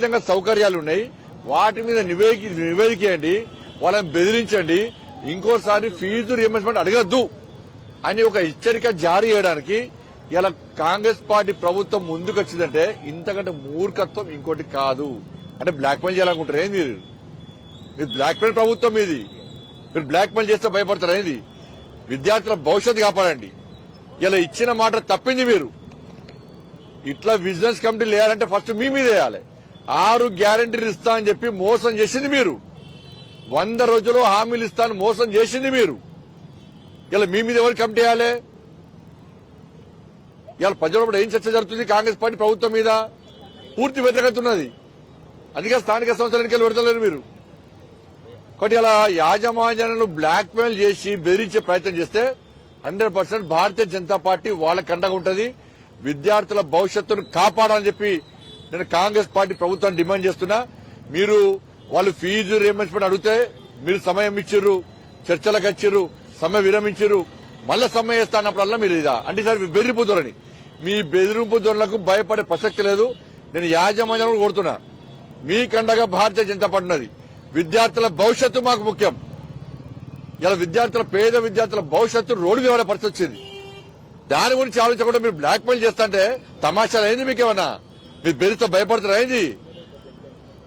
విధంగా సౌకర్యాలు ఉన్నాయి. వాటి మీద నివేది నివేదికేయండి. వాళ్ళని బెదిరించండి. ఇంకోసారి ఫీజు రియంబర్స్మెంట్ అడగద్దు అని ఒక హెచ్చరిక జారీ చేయడానికి ఇలా కాంగ్రెస్ పార్టీ ప్రభుత్వం ముందుకు వచ్చిందంటే ఇంతకంటే మూర్ఖత్వం ఇంకోటి కాదు. అంటే బ్లాక్ మెయిల్ చేయాలనుకుంటారు. ఏంది మీరు మీరు బ్లాక్ మెయిల్ ప్రభుత్వం ఇది. మీరు బ్లాక్ మెయిల్ చేస్తే భయపడతారు. ఏంది? విద్యార్థుల భవిష్యత్తు కాపాడండి. ఇలా ఇచ్చిన మాట తప్పింది మీరు. ఇట్లా బిజినెస్ కమిటీ లేయాలంటే ఫస్ట్ మీ మీద వేయాలి. ఆరు గ్యారంటీలు ఇస్తా అని చెప్పి మోసం చేసింది మీరు. వంద రోజుల్లో హామీలు ఇస్తాను మోసం చేసింది మీరు. ఇలా మీ మీద ఎవరు కమిటీ చేయాలి? ఇలా ప్రజలు ఏం చర్చ జరుగుతుంది? కాంగ్రెస్ పార్టీ ప్రభుత్వం మీద పూర్తి వ్యతిరేకత ఉన్నది. అందుకే స్థానిక సంస్థల ఎన్నికలు పెడతలేరు మీరు. కాబట్టి ఇలా యాజమాన్యాలను బ్లాక్ మెయిల్ చేసి బెదిరించే ప్రయత్నం చేస్తే hundred percent Bharatiya Janata party వాళ్ళ కండగా ఉంటుంది. విద్యార్థుల భవిష్యత్తును కాపాడాలని చెప్పి నేను కాంగ్రెస్ పార్టీ ప్రభుత్వాన్ని డిమాండ్ చేస్తున్నా. మీరు వాళ్ళు ఫీజు రియంబర్స్మెంట్ అడిగితే మీరు సమయం ఇచ్చిర్రు చర్చలకు వచ్చిర్రు సమయం విరమించిర్రు. మళ్ళీ సమయం వేస్తా అన్నప్పుడల్లా మీరు ఇదా? అంటే సార్ బెదిరింపు ధోరణి. మీ బెదిరింపు ధోరణులకు భయపడే ప్రసక్తి లేదు. నేను యాజమాన్యం కోరుతున్నా. మీకండగా భారతీయ జనతా పార్టీ ఉన్నది. విద్యార్థుల భవిష్యత్తు మాకు ముఖ్యం. ఇలా విద్యార్థుల పేద విద్యార్థుల భవిష్యత్తు రోడ్డు మీద పరిస్థితి వచ్చింది. దాని గురించి ఆలోచించకుండా మీరు బ్లాక్ చేస్తా చేస్తుంటే తమాషాలు అయింది మీకేమన్నా? మీరు బెదిరితో భయపడుతున్నారు అయింది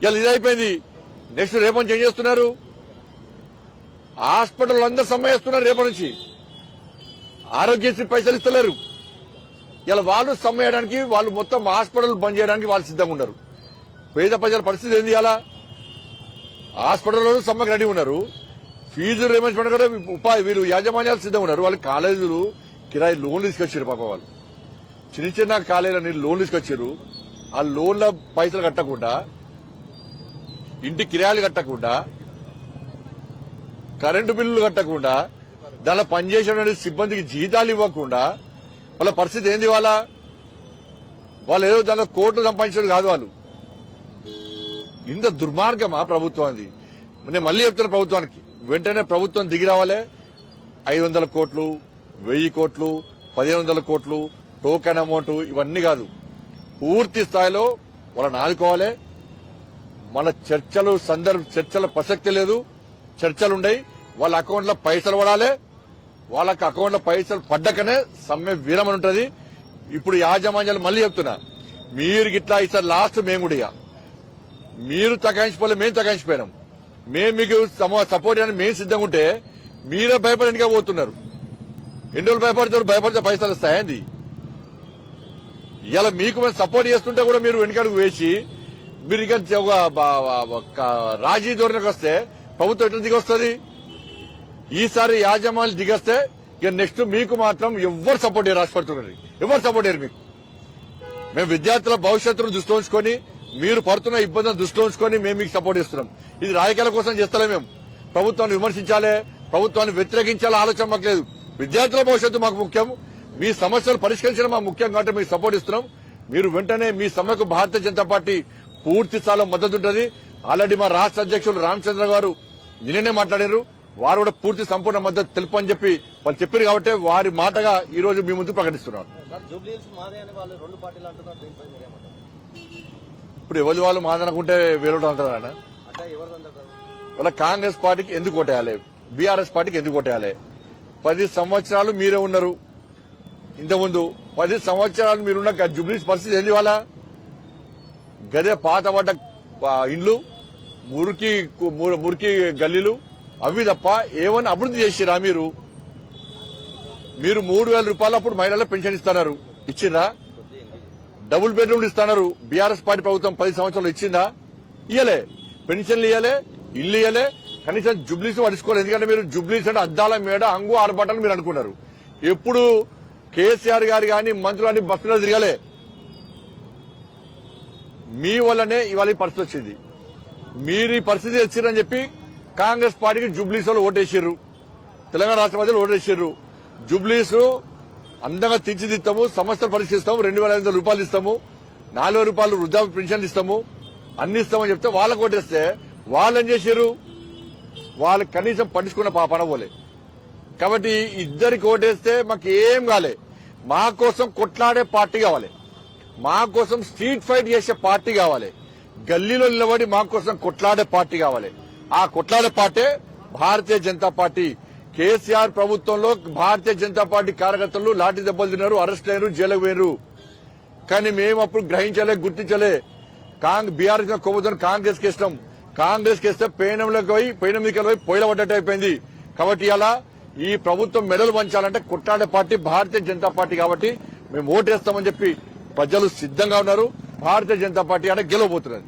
ఇలా ఇది అయిపోయింది నెక్స్ట్ రేపటి ఏం చేస్తున్నారు? హాస్పిటల్ అందరు సమ్మె చేస్తున్నారు రేపటి నుంచి. ఆరోగ్యశ్రీ పైసలు ఇస్తలేరు. ఇలా వాళ్ళు సమ్మె వాళ్ళు మొత్తం హాస్పిటల్ బంద్ చేయడానికి వాళ్ళు సిద్ధంగా ఉన్నారు. పేద ప్రజల పరిస్థితి ఏంది అలా హాస్పిటల్లో సమ్మకి రెడీ ఉన్నారు. ఫీజు రేమెంట్మెంట్ కూడా ఉపాధి వీళ్ళు యాజమాన్యాలు సిద్ధంగా ఉన్నారు. వాళ్ళు కాలేజీలు కిరాయి లోన్లు తీసుకొచ్చారు పాప వాళ్ళు. చిన్న చిన్న కాలేజీలు లోన్లు తీసుకొచ్చారు. ఆ లోన్ల పైసలు కట్టకుండా ఇంటి కిరాయిలు కట్టకుండా కరెంటు బిల్లులు కట్టకుండా దానిలో పనిచేసే సిబ్బందికి జీతాలు ఇవ్వకుండా వాళ్ళ పరిస్థితి ఏంది వాళ్ళ వాళ్ళు ఏదో దానిలో కోట్లు సంపాదించడం కాదు వాళ్ళు. ఇంత దుర్మార్గమా ప్రభుత్వం నేను మళ్ళీ చెప్తున్నా ప్రభుత్వానికి. వెంటనే ప్రభుత్వం దిగి రావాలి. ఐదు వందల కోట్లు వెయ్యి కోట్లు పదిహేను వందల కోట్లు టోకెన్ అమౌంట్ ఇవన్నీ కాదు. పూర్తి స్థాయిలో వాళ్ళని ఆదుకోవాలి. మన చర్చలు సందర్భ చర్చల ప్రసక్తి లేదు. చర్చలుండయి. వాళ్ళ అకౌంట్లో పైసలు పడాలి. వాళ్ళకి అకౌంట్లో పైసలు పడ్డకనే సమ్మె వీరమని ఉంటుంది. ఇప్పుడు యాజమాన్యాలు మళ్ళీ చెప్తున్నా. మీరు గిట్లా ఈసారి లాస్ట్ మేము కూడా ఇక. మీరు తగాయించిపోలే మేము తగాయించిపోయినాం మేము మీకు సపోర్ట్ చేయడానికి మేము సిద్ధంగా ఉంటే మీరే భయపడడానికి పోతున్నారు. ఎన్ని రోజులు భయపడతారు? భయపడితే పైసలు వస్తాయండి ఇలా మీకు మేము సపోర్ట్ చేస్తుంటే కూడా మీరు వెనుకడుగు వేసి మీరు ఇక ఒక ఒక రాజీ ధోరణికి వస్తే ప్రభుత్వం ఎట్లా దిగొస్తుంది? ఈసారి యాజమాన్యం దిగొస్తే ఇక నెక్స్ట్ మీకు మాత్రం ఎవరు సపోర్ట్ చేయరు రాష్ట్రపడుతున్నారు ఎవరు సపోర్ట్ చేయరు మీకు. మేము విద్యార్థుల భవిష్యత్తును దృష్టి ఉంచుకొని మీరు పడుతున్న ఇబ్బందులను దృష్టి ఉంచుకొని మేము మీకు సపోర్ట్ ఇస్తున్నాం ఇది రాజకీయాల కోసం చేస్తలే మేము. ప్రభుత్వాన్ని విమర్శించాలి ప్రభుత్వాన్ని వ్యతిరేకించాలి ఆలోచన మాకు లేదు. విద్యార్థుల భవిష్యత్తు మాకు ముఖ్యం. మీ సమస్యలు పరిష్కరించడం మాకు ముఖ్యం కాబట్టి మీకు సపోర్ట్ ఇస్తున్నాం. మీరు వెంటనే మీ సమ్మెకు భారతీయ జనతా పార్టీ పూర్తి స్థాయిలో మద్దతు ఉంటుంది ఆల్రెడీ మా రాష్ట్ర అధ్యక్షులు రామచంద్ర గారు నిన్ననే మాట్లాడారు. వారు కూడా పూర్తి సంపూర్ణ మద్దతు తెలుపని చెప్పి వాళ్ళు చెప్పారు కాబట్టి వారి మాటగా ఈ రోజు మీ ముందు ప్రకటిస్తున్నారు అని ఇప్పుడు ఎవరి వాళ్ళు మాదనుకుంటే వేరే అంటారా వాళ్ళ కాంగ్రెస్ పార్టీకి ఎందుకు కొట్టేయాలి బీఆర్ఎస్ పార్టీకి ఎందుకు కొట్టేయాలి పది సంవత్సరాలు మీరే ఉన్నారు. ఇంతకుముందు పది సంవత్సరాలు మీరున్న గ- జుబ్లీస్ పరిస్థితి ఏంది వాళ్ళ గదే పాతబడ్డ ఆ, ఇండ్లు మురికి మురికి గల్లీలు అవి తప్ప ఏమని అభివృద్ధి చేసిరా మీరు? మీరు మూడు వేల రూపాయలు అప్పుడు మహిళల పెన్షన్ ఇస్తున్నారు. ఇచ్చిందా డబుల్ బెడ్రూమ్లు ఇస్తున్నారు. బీఆర్ఎస్ పార్టీ ప్రభుత్వం పది సంవత్సరాలు ఇచ్చిందా? ఇయ్యలే. పెన్షన్లు ఇయ్యలే ఇల్లు ఇయ్యలే. కనీసం జుబ్లీస్ పడుచుకోలేదు ఎందుకంటే మీరు జుబ్లీస్ అంటే అద్దాల మేడ అంగు ఆర్భాటాలు మీరు అనుకున్నారు. ఎప్పుడు కేసీఆర్ గారు కానీ మంత్రులు కానీ బస్సులో తిరగలే. మీ వల్లనే ఇవాళ ఈ పరిస్థితి వచ్చింది. మీరు ఈ పరిస్థితి తెచ్చిరని చెప్పి కాంగ్రెస్ పార్టీకి జుబ్లీస్ వాళ్ళు ఓటేసారు తెలంగాణ రాష్ట్ర ప్రజలు ఓటేసారు జుబ్లీస్ అందంగా తీర్చిదిద్దాము సమస్యలు పరిశీలిస్తాము రెండు వేల ఐదు వందల రూపాయలు ఇస్తాము నాలుగు రూపాయలు వృద్ధాప్య పెన్షన్ ఇస్తాము అన్ని ఇస్తామని చెప్తే వాళ్ళకు ఓటేస్తే వాళ్ళు ఏం చేశారు వాళ్ళు కనీసం పట్టించుకున్న పాపన పోలే కాబట్టి ఇద్దరికి ఓటేస్తే మాకు ఏం కాలే. మా కోసం కొట్లాడే పార్టీ కావాలి. మా కోసం స్ట్రీట్ ఫైట్ చేసే పార్టీ కావాలి. గల్లీలో నిలబడి మా కోసం కొట్లాడే పార్టీ కావాలి. ఆ కొట్లాడే party Bharatiya Janata party. KCR ప్రభుత్వంలో భారతీయ జనతా పార్టీ కార్యకర్తలు లాఠీ దెబ్బలు తిన్నారు అరెస్ట్ అయ్యారు జైలుకు పోయారు కానీ మేము అప్పుడు గ్రహించలే గుర్తించలే. కాంగ్రెస్ బీఆర్ఎస్ కొవ్వొద్దని కాంగ్రెస్కి ఇష్టం కాంగ్రెస్కి ఇస్తే పేనంలోకి పోయి పేనం పోయి పొయ్యిల పడ్డట్టు అయిపోయింది. కాబట్టి ఇలా ఈ ప్రభుత్వం మెడలు పంచాలంటే కొట్టాడే పార్టీ భారతీయ జనతా పార్టీ కాబట్టి మేము ఓటేస్తామని చెప్పి ప్రజలు సిద్ధంగా ఉన్నారు. భారతీయ జనతా పార్టీ అంటే గెలవబోతున్నది.